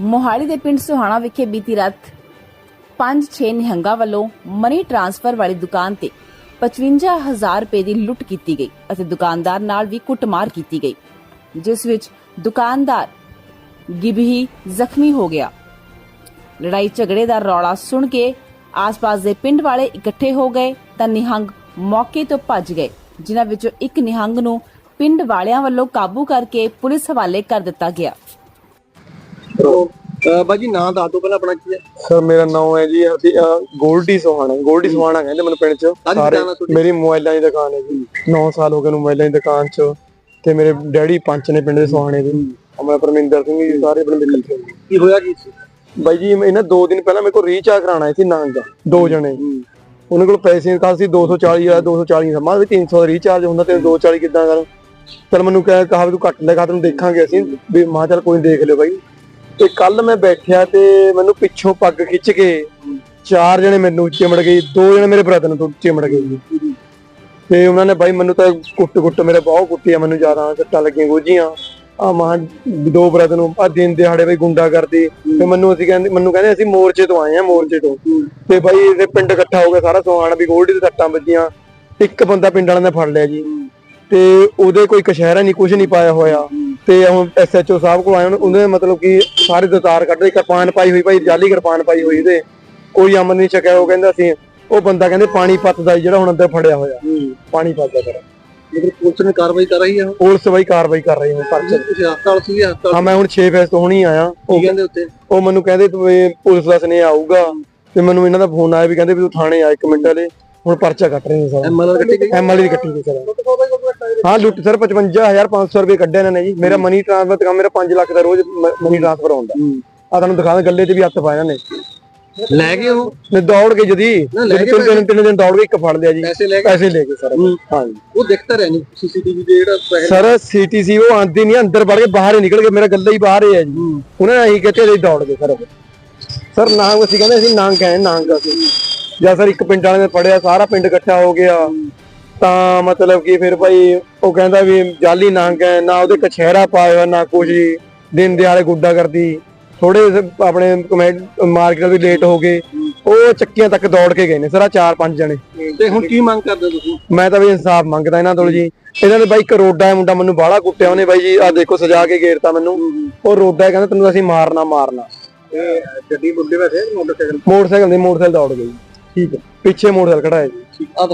ਮੋਹਾਲੀ ਦੇ ਪਿੰਡ ਸੁਹਾਣਾ ਵਿਖੇ ਬੀਤੀ ਰਾਤ 5-6 ਨਿਹੰਗਾਂ ਵੱਲੋਂ ਮਨੀ ਟ੍ਰਾਂਸਫਰ ਵਾਲੀ ਦੁਕਾਨ ਤੇ 55000 ਰੁਪਏ ਦੀ ਲੁੱਟ ਕੀਤੀ ਗਈ ਅਤੇ ਦੁਕਾਨਦਾਰ ਨਾਲ ਵੀ ਕੁੱਟਮਾਰ ਕੀਤੀ ਗਈ, ਜਿਸ ਵਿੱਚ ਦੁਕਾਨਦਾਰ ਗਿਬਹੀ ਜ਼ਖਮੀ ਹੋ ਗਿਆ। ਲੜਾਈ ਝਗੜੇ ਦਾ ਰੌਲਾ ਸੁਣ ਕੇ ਆਸ-ਪਾਸ ਦੇ ਪਿੰਡ ਵਾਲੇ ਇਕੱਠੇ ਹੋ ਗਏ ਤਾਂ ਨਿਹੰਗ ਮੌਕੇ ਤੋਂ ਭੱਜ ਗਏ, ਜਿਨ੍ਹਾਂ ਵਿੱਚੋਂ ਇੱਕ ਨਿਹੰਗ ਨੂੰ ਪਿੰਡ ਵਾਲਿਆਂ ਵੱਲੋਂ ਕਾਬੂ ਕਰਕੇ ਪੁਲਿਸ ਹਵਾਲੇ ਕਰ ਦਿੱਤਾ ਗਿਆ। ਅਹ ਬਾਜੀ ਨਾਂ ਦੱਸ ਦੋ ਪਹਿਲਾਂ ਆਪਣਾ ਕੀ ਹੈ? ਸਰ ਮੇਰਾ ਨਾਮ ਹੈ ਜੀ ਅਸੀਂ, ਗੋਲਡੀ ਸੋਹਾਣਾ ਗੋਲਡੀ ਸੋਹਾਣਾ ਕਹਿੰਦੇ ਮੈਨੂੰ ਪਿੰਡ ਚ। ਸਾਰੇ? ਮੇਰੀ ਮੋਬਾਈਲਾਂ ਦੀ ਦੁਕਾਨ ਹੈ ਜੀ। 9 ਸਾਲ ਹੋ ਗਏ ਨੂੰ ਮੋਬਾਈਲਾਂ ਦੀ ਦੁਕਾਨ ਚ ਤੇ ਮੇਰੇ ਡੈਡੀ ਪੰਚ ਨੇ ਪਿੰਡ ਦੇ ਸੋਹਾਣੇ ਦੇ। ਆਪਣਾ ਪਰਮਿੰਦਰ ਸਿੰਘ ਜੀ ਸਾਰੇ ਦੇ ਇਕੱਠੇ ਹੋਏ। ਕੀ ਹੋਇਆ ਕੀ ਸੀ? ਬਾਈ ਜੀ ਇਹਨਾਂ ਦੋ ਦਿਨ ਪਹਿਲਾਂ ਮੇਰੇ ਕੋਲ ਰੀਚਾਰਜ ਕਰਾਉਣਾ ਆਏ ਸੀ ਨਾਂਗਾ। ਦੋ ਜਣੇ। ਉਹਨਾਂ ਕੋਲ ਪੈਸੇ ਨਿਕਾਲ ਸੀ 240 ਆ 240 ਸਮਾਂ ਵੀ 300 ਦਾ ਰੀਚਾਰਜ ਹੁੰਦਾ ਤੇ 240 ਕਿੱਦਾਂ ਕਰ? ਚਲ ਮੈਨੂੰ ਕਹਿ ਕਹਾ ਵੀ ਤੂੰ ਕੱਟ ਲੈ ਖਾ ਤੈਨੂੰ ਦੇਖਾਂਗੇ ਅਸੀਂ। ਵੀ ਮਾਂ ਚੱਲ ਕੋਈ ਦੇਖ ਲਿਓ ਬਾਈ। ਤੇ ਕੱਲ ਮੈਂ ਬੈਠਿਆ ਤੇ ਮੈਨੂੰ ਪਿੱਛੋਂ ਪੱਗ ਖਿੱਚ ਕੇ ਚਾਰ ਜਣੇ ਮੈਨੂੰ ਚਿਮੜ ਗਏ, ਦੋ ਜਣੇ ਮੇਰੇ ਬ੍ਰਦਰ ਨੂੰ ਚਿਮੜ ਗਏ ਜੀ। ਤੇ ਉਹਨਾਂ ਨੇ ਬਾਈ ਮੈਨੂੰ ਤਾਂ ਕੁੱਟ ਕੁੱਟ ਮੇਰੇ ਬਹੁਤ ਕੁੱਟਿਆ ਮੈਨੂੰ ਜ਼ਿਆਦਾ, ਸੱਟਾਂ ਲੱਗੀਆਂ ਗੋਜੀਆਂ। ਆ ਮਹਾ ਦੋ ਬ੍ਰਦਰ ਨੂੰ ਆ ਦਿਨ ਦਿਹਾੜੇ ਬਈ ਗੁੰਡਾ ਕਰਦੇ। ਤੇ ਮੈਨੂੰ ਅਸੀਂ ਕਹਿੰਦੇ, ਮੈਨੂੰ ਕਹਿੰਦੇ ਅਸੀਂ ਮੋਰਚੇ ਤੋਂ ਆਏ ਆ ਮੋਰਚੇ ਤੋਂ। ਤੇ ਬਾਈ ਇਹਦੇ ਪਿੰਡ ਇਕੱਠਾ ਹੋ ਗਿਆ ਸਾਰਾ ਸੋਹਾਣਾ ਵੀ ਗੋਲਡੀ ਦੇ ਸੱਟਾਂ ਵੱਜੀਆਂ। ਇੱਕ ਬੰਦਾ ਪਿੰਡ ਵਾਲਿਆਂ ਨੇ ਫੜ ਲਿਆ ਜੀ। ਤੇ ਉਹਦੇ ਕੋਈ ਕਸ਼ਹਿਰਾ ਨਹੀਂ ਕੁਝ ਨਹੀਂ ਪਾਇਆ ਹੋਇਆ। ਤੇ ਹੁਣ ਐਸਐਚਓ ਸਾਹਿਬ ਕੋਲ ਆਏ ਉਹਨੇ- ਮਤਲਬ ਕਿ ਸਾਰੇ ਦਤਾਰ ਕੱਢੇ ਕਿਰਪਾਨ ਪਾਈ ਹੋਈ ਭਾਈ ਜਾਲੀ ਕਿਰਪਾਨ ਪਾਈ ਹੋਈ ਤੇ ਕੋਈ ਅਮਨ ਨਹੀਂ ਚੱਕਿਆ ਉਹ ਕਹਿੰਦਾ ਸੀ ਉਹ ਬੰਦਾ ਕਹਿੰਦੇ ਪਾਣੀ ਪੱਤ ਦਾ ਜਿਹੜਾ ਹੁਣ ਅੰਦਰ ਫੜਿਆ ਹੋਇਆ। ਪਾਣੀ ਪੱਤ ਦਾ ਕਰ ਮਤਲਬ ਪੁਲਿਸ ਨੇ ਕਾਰਵਾਈ ਕਰ ਰਹੀ ਹੈ ਪੁਲਿਸ ਬਈ ਕਾਰਵਾਈ ਕਰ ਰਹੀ ਹੈ ਪਰਚੇ ਤੁਸੀਂ ਹਸਪਤਾਲ ਸੀ ਹਸਪਤਾਲ ਹਾਂ ਮੈਂ ਹੁਣ 6 ਫੇਸ ਤੋਂ ਹੁਣੀ ਆਇਆ। ਕੀ ਕਹਿੰਦੇ ਉੱਤੇ ਉਹ ਮੈਨੂੰ ਕਹਿੰਦੇ ਪੁਲਿਸ ਦਾ ਸੁਨੇਹਾ ਆਊਗਾ। ਤੇ ਮੈਨੂੰ ਇਹਨਾਂ ਦਾ ਫੋਨ ਆਇਆ ਵੀ ਕਹਿੰਦੇ ਵੀ ਤੂੰ ਥਾਣੇ ਆ ਇੱਕ ਮਿੰਟ ਵਾਲੇ। ਹੁਣ ਪਰਚਾ ਕੱਟ ਰਹੇ ਨੇ ਸਰ ਐਮਐਲਆਰ ਕੱਟੀ ਗਈ ਐਮਐਲਏ ਦੀ ਕੱਟੀ ਗਈ ਸਰ। ਹਾਂ ਲੁੱਟ ਸਰ 55500 ਰੁਪਏ ਕੱਢਿਆ ਇਹਨਾਂ ਨੇ ਜੀ। ਮੇਰਾ ਮਨੀ ਟ੍ਰਾਂਸਫਰ ਤੇ ਮੇਰਾ 5 ਲੱਖ ਦਾ ਰੋਜ਼ ਮਨੀ ਟ੍ਰਾਂਸਫਰ ਆਉਂਦਾ ਆ ਤੁਹਾਨੂੰ ਦਿਖਾਣਾ ਗੱਲੇ ਤੇ ਵੀ ਹੱਥ ਪਾਇਆ ਇਹਨਾਂ ਨੇ। ਲੈ ਗਏ ਉਹ? ਨੇ ਦੌੜ ਕੇ ਜਦੀ ਨਾ, ਲੈ ਜਦੀ ਕੇ ਤਿੰਨ ਤਿੰਨ ਦਿਨ ਦੌੜ ਕੇ ਇੱਕ ਫੜ ਲਿਆ ਜੀ। ਪੈਸੇ ਲੈ ਗਏ? ਸਰ। ਹਾਂ। ਉਹ ਦਿਖਤਾ ਰਹਿ ਨਹੀਂ ਸੀਸੀਟੀਵੀ ਦੇ ਜਿਹੜਾ ਸਰ ਸੀਟੀਸੀ ਉਹ ਆਂਦੀ ਨਹੀਂ ਅੰਦਰ ਵੜ ਕੇ ਬਾਹਰ ਹੀ ਨਿਕਲ ਕੇ ਮੇਰਾ ਗੱਲੇ ਹੀ ਬਾਹਰ ਹੀ ਜੀ। ਉਹਨਾਂ ਨੇ ਅਸੀਂ ਕਿਤੇ ਅਸੀਂ ਦੌੜ ਗਏ ਸਰ। ਸਰ ਨਾਂਗ ਅਸੀਂ ਕਹਿੰਦੇ ਅਸੀਂ ਨਾਂਗ ਕਹੇ ਨਾਂਗ ਅਸੀਂ। ਜਾਂ ਸਰ ਇੱਕ ਪਿੰਡ ਵਾਲੇ ਨੇ ਫੜਿਆ ਸਾਰਾ ਪਿੰਡ ਇਕੱਠਾ ਹੋ ਗਿਆ। ਤਾਂ ਮਤਲਬ ਕਿ ਫਿਰ ਭਾਈ ਉਹ ਕਹਿੰਦਾ ਵੀ ਜਾਲੀ ਨਾਂਗ ਹੈ ਨਾ ਉਹਦੇ ਕਛਹਿਰਾ ਪਾਇਆ ਨਾ ਕੁਝ ਦਿਨ ਦਿਹਾੜੇ ਗੁੱਡਾ ਕਰਦੀ। ਥੋੜੇ ਆਪਣੇ ਮਾਰਕੀਟ ਵੀ ਲੇਟ ਹੋ ਗਏ। ਉਹ ਚੱਕੀਆਂ ਤੱਕ ਦੌੜ ਕੇ ਗਏ ਨੇ ਸਰ ਆਹ ਚਾਰ ਪੰਜ ਜਣੇ। ਤੇ ਹੁਣ ਕੀ ਮੰਗ ਕਰਦੇ ਤੁਸੀਂ? ਮੈਂ ਤਾਂ ਵੀ ਇਨਸਾਫ ਮੰਗਦਾ ਇਹਨਾਂ ਤੋਂ ਜੀ। ਇਹਨਾਂ ਦੇ ਬਾਈ ਇੱਕ ਰੋਡਾ ਹੈ ਮੁੰਡਾ ਮੈਨੂੰ ਬਾਹਲਾ ਕੁੱਟਿਆ ਉਹਨੇ ਬਾਈ ਜੀ। ਆ ਦੇਖੋ ਸਜਾ ਕੇ ਘੇਰਤਾ ਮੈਨੂੰ। ਉਹ ਰੋਡਾ ਹੈ, ਕਹਿੰਦਾ ਤੈਨੂੰ ਅਸੀਂ ਮਾਰਨਾ ਮਾਰਨਾ। ਇਹ ਗੱਡੀ ਮੁੰਡੇ ਵੈਸੇ ਮੋਟਰਸਾਈਕਲ? ਮੋਟਰਸਾਈਕਲ ਦੇ ਮੋਟਰਸਾਈਕਲ ਦੌੜ ਗਈ। ਠੀਕ ਹੈ। ਪਿੱਛੇ ਮੋਟਰਸਾਈਕਲ ਖੜਾ ਹੈ ਜੀ ਆ